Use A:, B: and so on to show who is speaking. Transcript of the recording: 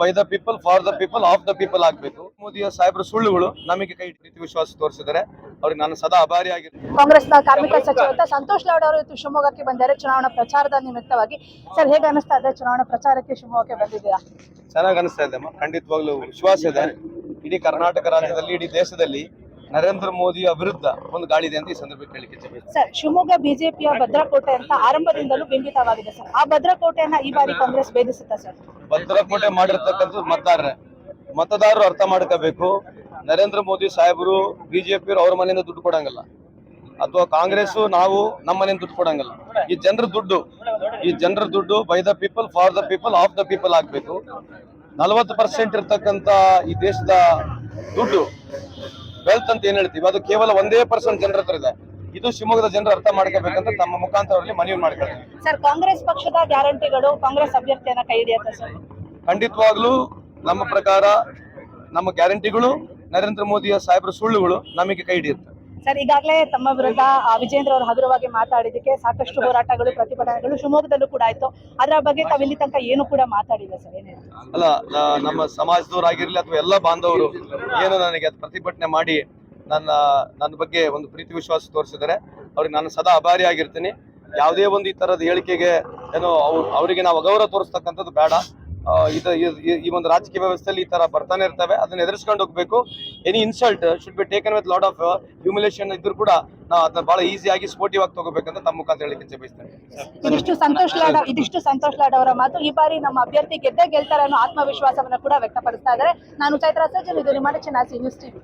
A: By the people for the people of the people ಆಗ್ಬೇಕು. ಮೋದಿಯ ಸಾಹೇಬರ ಸುಳ್ಳುಗಳು ನಮಗೆ ಕೈ ಪ್ರೀತಿ ವಿಶ್ವಾಸ ತೋರಿಸಿದರೆ ಅವ್ರಿಗೆ ನಾನು ಸದಾ ಆಭಾರಿ ಆಗಿರ್ತೀನಿ.
B: ಕಾಂಗ್ರೆಸ್ನ ಕಾರ್ಮಿಕ ಸಚಿವ ಸಂತೋಷ್ ಲಾಡ್ ಅವರು ಇವತ್ತು ಶಿವಮೊಗ್ಗಕ್ಕೆ ಬಂದಿದ್ದಾರೆ. ಚುನಾವಣಾ ಪ್ರಚಾರದ ನಿಮಿತ್ತವಾಗಿ. ಸರ್ ಹೇಗೆ ಅನಿಸ್ತಾ ಇದೆ ಚುನಾವಣಾ ಪ್ರಚಾರಕ್ಕೆ ಶಿವಮೊಗ್ಗಕ್ಕೆ ಬಂದಿದ್ದೀರಾ?
A: ಚೆನ್ನಾಗಿ ಅನಿಸ್ತಾ ಇದೆ ಅಮ್ಮ. ಖಂಡಿತವಾಗ್ಲೂ ವಿಶ್ವಾಸ ಇದೆ. ಇಡೀ ಕರ್ನಾಟಕ ರಾಜ್ಯದಲ್ಲಿ ಇಡೀ ದೇಶದಲ್ಲಿ ನರೇಂದ್ರ ಮೋದಿಯ ವಿರುದ್ಧ ಒಂದು ಗಾಳಿ ಇದೆ ಅಂತ ಈ ಸಂದರ್ಭಕ್ಕೆ ಹೇಳಿಕೆ ಇಚ್ಛೆಪಡ್ತೀನಿ.
B: ಸರ್ ಶಿವಮೊಗ್ಗ ಬಿಜೆಪಿಯ ಭದ್ರಕೋಟೆ ಅಂತ ಆರಂಭದಿಂದಲೂ ಬಿಂಬಿತವಾಗಿದೆ ಸರ್. ಆ ಭದ್ರಕೋಟೆಯನ್ನ ಈ ಬಾರಿ ಕಾಂಗ್ರೆಸ್ ಭೇದಿಸುತ್ತಾ ಸರ್?
A: ಭದ್ರಕೋಟೆ ಮಾಡಿರ್ತಕ್ಕಂಥದ್ದು ಮತದಾರರೇ. ಮತದಾರರು ಅರ್ಥ ಮಾಡ್ಕೋಬೇಕು. ನರೇಂದ್ರ ಮೋದಿ ಸಾಹೇಬರು ಬಿಜೆಪಿ ಅವ್ರ ಮನೆಯಿಂದ ದುಡ್ಡು ಕೊಡಂಗಿಲ್ಲ. ಅಥವಾ ಕಾಂಗ್ರೆಸ್ ನಾವು ನಮ್ಮ ಮನೆಯಿಂದ ದುಡ್ಡು ಕೊಡಂಗಿಲ್ಲ. ಈ ಜನರ ದುಡ್ಡು ಈ ಜನರ ದುಡ್ಡು by the people for the people of the people ಆಗ್ಬೇಕು. ನಲವತ್ತು ಪರ್ಸೆಂಟ್ ಇರ್ತಕ್ಕಂಥ ಈ ದೇಶದ ದುಡ್ಡು ವೆಲ್ತ್ ಅಂತ ಏನ್ ಹೇಳ್ತೀವಿ? ಅದು ಕೇವಲ ಒಂದೇ ಪರ್ಸೆಂಟ್ ಜನರ ಹತ್ರ ಇದೆ. ಇದು ಶಿವಮೊಗ್ಗದ ಜನರು ಅರ್ಥ ಮಾಡ್ಕೋಬೇಕಂತ ತಮ್ಮ ಮುಖಾಂತರದಲ್ಲಿ ಮನವಿ ಮಾಡ್ಕೊಳ್ತೀವಿ
B: ಸರ್ ಕಾಂಗ್ರೆಸ್ ಪಕ್ಷದ ಗ್ಯಾರಂಟಿಗಳು ಕಾಂಗ್ರೆಸ್ ಅಭ್ಯರ್ಥಿಯನ್ನ ಕೈ ಹಿಡಿಯುತ್ತೆ ಸರ್.
A: ಖಂಡಿತವಾಗ್ಲೂ ನಮ್ಮ ಪ್ರಕಾರ ನಮ್ಮ ಗ್ಯಾರಂಟಿಗಳು ನರೇಂದ್ರ ಮೋದಿಯ ಸಾಹೇಬರ ಸುಳ್ಳುಗಳು ನಮಗೆ ಕೈ ಹಿಡಿಯುತ್ತೆ.
B: ಸರ್, ಈಗಾಗಲೇ ತಮ್ಮ ವಿರುದ್ಧ ವಿಜೇಂದ್ರ ಅವರು ಹಗುರವಾಗಿ ಮಾತಾಡಿದಕ್ಕೆ ಸಾಕಷ್ಟು ಹೋರಾಟಗಳು, ಪ್ರತಿಭಟನೆಗಳು ಶಿವಮೊಗ್ಗದಲ್ಲೂ ಕೂಡ ಆಯ್ತು. ಅದರ ಬಗ್ಗೆ ತಾವು ಇಲ್ಲಿ ತನಕ ಏನು ಕೂಡ ಮಾತಾಡಿಲ್ಲ ಸರ್
A: ಅಲ್ಲ ನಮ್ಮ ಸಮಾಜದವರಾಗಿರ್ಲಿ ಅಥವಾ ಎಲ್ಲ ಬಾಂಧವರು ಏನು ನನಗೆ ಪ್ರತಿಭಟನೆ ಮಾಡಿ ನನ್ನ ನನ್ನ ಬಗ್ಗೆ ಒಂದು ಪ್ರೀತಿ ವಿಶ್ವಾಸ ತೋರಿಸಿದರೆ ಅವ್ರಿಗೆ ನಾನು ಸದಾ ಆಭಾರಿ ಆಗಿರ್ತೀನಿ. ಯಾವುದೇ ಒಂದು ಈ ತರದ ಹೇಳಿಕೆಗೆ ಏನೋ ಅವ್ರು ಅವರಿಗೆ ನಾವು ಅಗೌರವ ತೋರಿಸ್ತಕ್ಕಂಥದ್ದು ಬೇಡ. ಇದು ಈ ಒಂದು ರಾಜಕೀಯ ವ್ಯವಸ್ಥೆಯಲ್ಲಿ ಈ ತರ ಬರ್ತಾನೆ ಇರ್ತವೆ. ಅದನ್ನ ಎದುರಿಸ್ಕೊಂಡು ಹೋಗ್ಬೇಕು. Any insult should be taken with lot of humiliation ಇದ್ರು ಕೂಡ ನಾವು ಅದನ್ನ ಬಹಳ ಆಗಿ ಸ್ಪೋರ್ಟಿವ್ ಆಗಿ ತಗೋಬೇಕಂತ ತಮ್ಮ ಮುಖಾಂತರ ಹೇಳಿಕೆ ಇಚ್ಛೆ ಬಯಸ್ತೇನೆ.
B: ಇದಿಷ್ಟು ಸಂತೋಷ್ ಲಾಡ್, ಇದಿಷ್ಟು ಸಂತೋಷ್ ಲಾಡ್ ಅವರ ಮಾತು ಈ ಬಾರಿ ನಮ್ಮ ಅಭ್ಯರ್ಥಿ ಗೆದ್ದೇ ಗೆಲ್ತಾರೆ ಅನ್ನೋ ಆತ್ಮವಿಶ್ವಾಸವನ್ನ ಕೂಡ ವ್ಯಕ್ತಪಡಿಸ್ತಾ ಇದ್ದಾರೆ. ನಾನು ಚೈತ್ರಾ ಸಜ್ಜನ್, ಇದು ನಿಮ್ಮ ಚೆನ್ನಾಗಿ ನ್ಯೂಸ್ ಟಿವಿ.